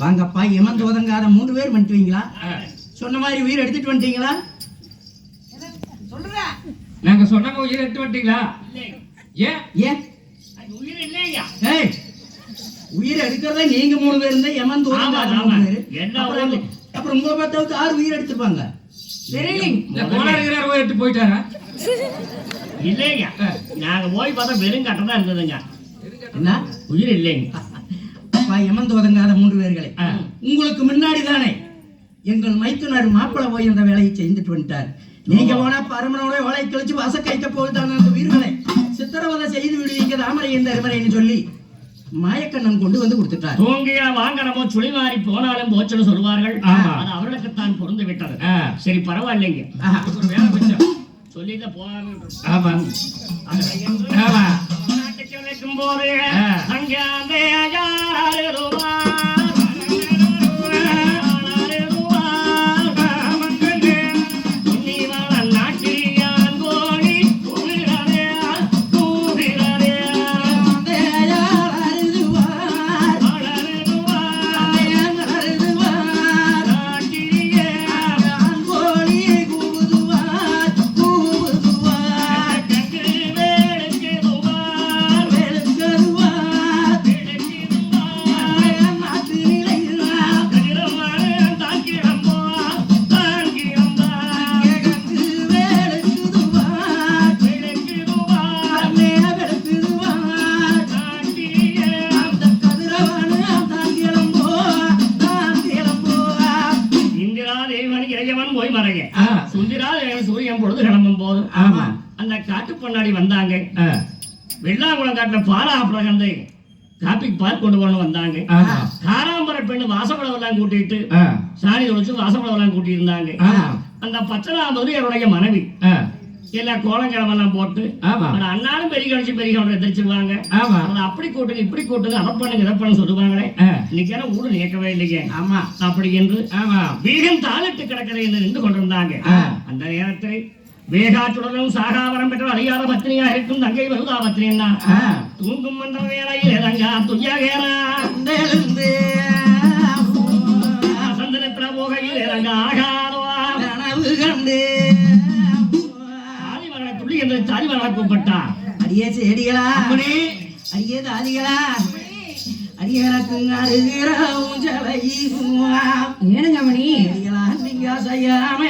வாங்கப்பா எமந்து ஒதங்காத மூணு பேர் வந்துட்டீங்களா சொன்ன மாதிரி உயிர் எடுத்துட்டு வந்துட்டீங்களா? நாங்க சொன்னாங்க உயிர் எடுத்து வந்துட்டீங்களா? ஏன்? ஏன்? உயிர் இல்லையா? ஏய் உயிர் எடுக்கிறதா நீங்க மூணு பேர் இருந்தா எமந்து ஒதங்காத மூணு. பேர். அப்புறம் உங்களை பார்த்தாவது ஆறு உயிர் எடுத்துப்பாங்க எடுத்து போயிட்டாரா? இல்லைங்க. நாங்க போய் பார்த்தா வெறும் கட்டம் தான் இருந்ததுங்க. என்ன? உயிர் இல்லைங்க. எமந்து ஒதங்காத மூன்று பேர்களை. உங்களுக்கு முன்னாடி தானே எங்கள் மைத்துனர் மாப்பிள்ளை போய் அந்த வேலையை செய்துட்டு வந்துட்டார். நீங்க போனா பரமனோட வேலை கழிச்சு வசக்கைக்க போகுதான அந்த உயிர்களை. சித்திரவதை செய்து விடுவீங்க தாமரை இந்த அருமறைன்னு சொல்லி மாயக்கண்ணன் கொண்டு வந்து கொடுத்துட்டார். தூங்கிய வாங்கனமோ சுழி மாறி போனாலும் போச்சுன்னு சொல்லுவார்கள். ஆமா. அது அவர்களுக்கு தான் பொருந்து விட்டது. சரி பரவாயில்லைங்க. சொல்லிட்டு விட்டுருவோம். ஆமா. ஆமா. Bye. ஆ. சுந்திரா சூரியன் பொழுது கிளம்பும் போது ஆமா. அந்த காட்டு பொன்னாடி வந்தாங்க. வெள்ளாங்குளம் காட்டுல பாலா பிரகந்து காப்பிக்கு பால் கொண்டு போன வந்தாங்க. காராம்பர பெண்ணு வாசப்படவெல்லாம் கூட்டிட்டு. சாணி தொழிச்சு வாசப்படவெல்லாம் கூட்டி இருந்தாங்க அந்த பச்சனாமது என்னுடைய மனைவி எல்லாம் கோலங்கிழமெல்லாம் போட்டு அண்ணாலும் பெரிய கழிச்சு பெரிய கவலை எதிர்ச்சிருவாங்க அப்படி கூட்டுங்க இப்படி கூட்டுங்க அதை பண்ணுங்க இதை பண்ணு சொல்லுவாங்களே. ஆ. இன்னைக்கு ஏன்னா ஊடு நிற்கவே இல்லைங்க ஆமா. அப்படி என்று வீகம் தாளிட்டு கிடக்கிறது என்று நின்று கொண்டிருந்தாங்க. அந்த நேரத்தில் வேகாச்சுடனும் சாகாவரம் பெற்ற அழியாத பத்தினியா இருக்கும் தங்கை வருதா பத்தினின்னா ஆ. தூங்கும் மன்ற வேளையில் தங்கா துய்யகேரா அந்தெழுந்து சந்தனத்திர போகையில் இறங்க ஆகாதவா. கனவு கண்டு. ஆதிமகனை துள்ளி என்று தாதிமகனை கூப்பிட்டா அடியே செடிகளா அப்படி அடியே தாதிகளா அடியனுக்கு அருகிற ஊஞ்சலை ஏனுங்க மணி செடிகளா நீங்க செய்யாம